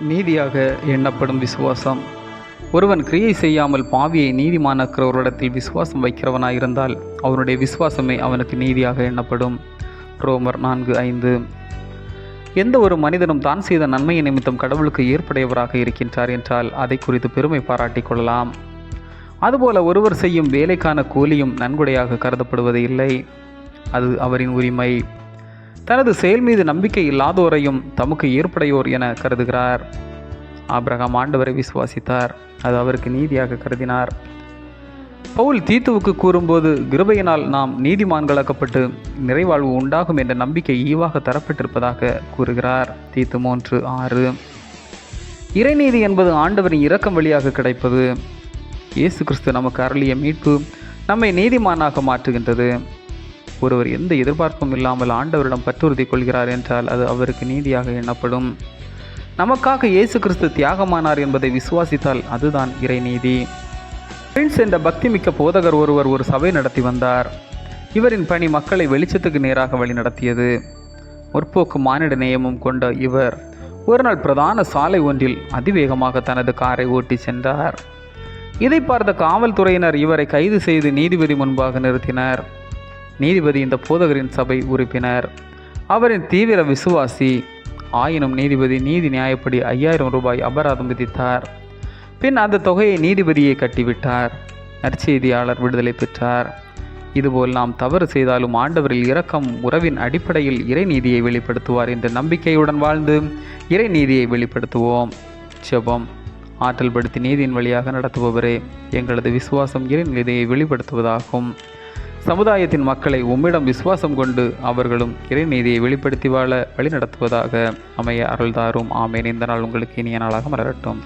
நீதியாக எண்ணப்படும் விசுவாசம். ஒருவன் கிரியை செய்யாமல் பாவியை நீதிமானாக்கிறவரிடத்தில் விசுவாசம் வைக்கிறவனாயிருந்தால் அவனுடைய விசுவாசமே அவனுக்கு நீதியாக எண்ணப்படும். ரோமர் நான்கு ஐந்து. எந்த ஒரு மனிதனும் தான் செய்த நன்மையை நிமித்தம் கடவுளுக்கு ஏற்புடையவராக இருக்கின்றார் என்றால் அதை குறித்து பெருமை பாராட்டிக் கொள்ளலாம். அதுபோல ஒருவர் செய்யும் வேலைக்கான கூலியும் நன்கொடையாக கருதப்படுவது இல்லை அது அவரின் உரிமை. தனது செயல் மீது நம்பிக்கை இல்லாதோரையும் தமக்கு ஏற்புடையோர் என கருதுகிறார். ஆபிரகாம் ஆண்டவரை விசுவாசித்தார். அது அவருக்கு நீதியாக கருதினார். பவுல் தீத்துவுக்கு கூறும்போது கிருபையினால் நாம் நீதிமான்களாக்கப்பட்டு நிறைவாழ்வு உண்டாகும் என்ற நம்பிக்கை ஈவாக தரப்பட்டிருப்பதாக கூறுகிறார். தீத்து மூன்று ஆறு. இறைநீதி என்பது ஆண்டவரின் இரக்கம் வழியாக கிடைப்பது. இயேசு கிறிஸ்து நமக்கு அருளிய மீட்பு நம்மை நீதிமானாக மாற்றுகின்றது. ஒருவர் எந்த எதிர்பார்ப்பும் இல்லாமல் ஆண்டவரிடம் பற்றுறுதி கொள்கிறார் என்றால் அது அவருக்கு நீதியாக எண்ணப்படும். நமக்காக இயேசு கிறிஸ்து தியாகமானார் என்பதை விசுவாசித்தால் அதுதான் இறைநீதி பிரின்ஸ் என்ற பக்திமிக்க போதகர் ஒருவர் ஒரு சபை நடத்தி வந்தார். இவரின் பணி மக்களை வெளிச்சத்துக்கு நேராக வழி நடத்தியது. முற்போக்கு மானிட நேயமும் கொண்ட இவர் ஒருநாள் பிரதான சாலை ஒன்றில் அதிவேகமாக தனது காரை ஓட்டி சென்றார். இதை பார்த்த காவல்துறையினர் இவரை கைது செய்து நீதிபதி முன்பாக நிறுத்தினர். நீதிபதி இந்த போதகரின் சபை உறுப்பினர். அவரின் தீவிர விசுவாசி ஆயினும் நீதிபதி நீதி நியாயப்படி ஐயாயிரம் ரூபாய் அபராதம் விதித்தார். பின் அந்த தொகையை நீதிபதியை கட்டிவிட்டார். நற்செய்தியாளர் விடுதலை பெற்றார். இதுபோல் நாம் தவறு செய்தாலும் ஆண்டவரில் இரக்கம் உறவின் அடிப்படையில் இறைநீதியை வெளிப்படுத்துவார் என்ற நம்பிக்கையுடன் வாழ்ந்து இறைநீதியை வெளிப்படுத்துவோம். செபம் ஆற்றல் படுத்தி நீதியின் வழியாக நடத்துபவரே எங்களது விசுவாசம் இறைநீதியை வெளிப்படுத்துவதாகும். சமுதாயத்தின் மக்களை உம்மிடம் விசுவாசம் கொண்டு அவர்களும் இறைநீதியை வெளிப்படுத்தி வாழ வழிநடத்துவதாக அமைய அருள்தாரும். ஆமேன். இந்த நாள் உங்களுக்கு இனிய நாளாக மலரட்டும்.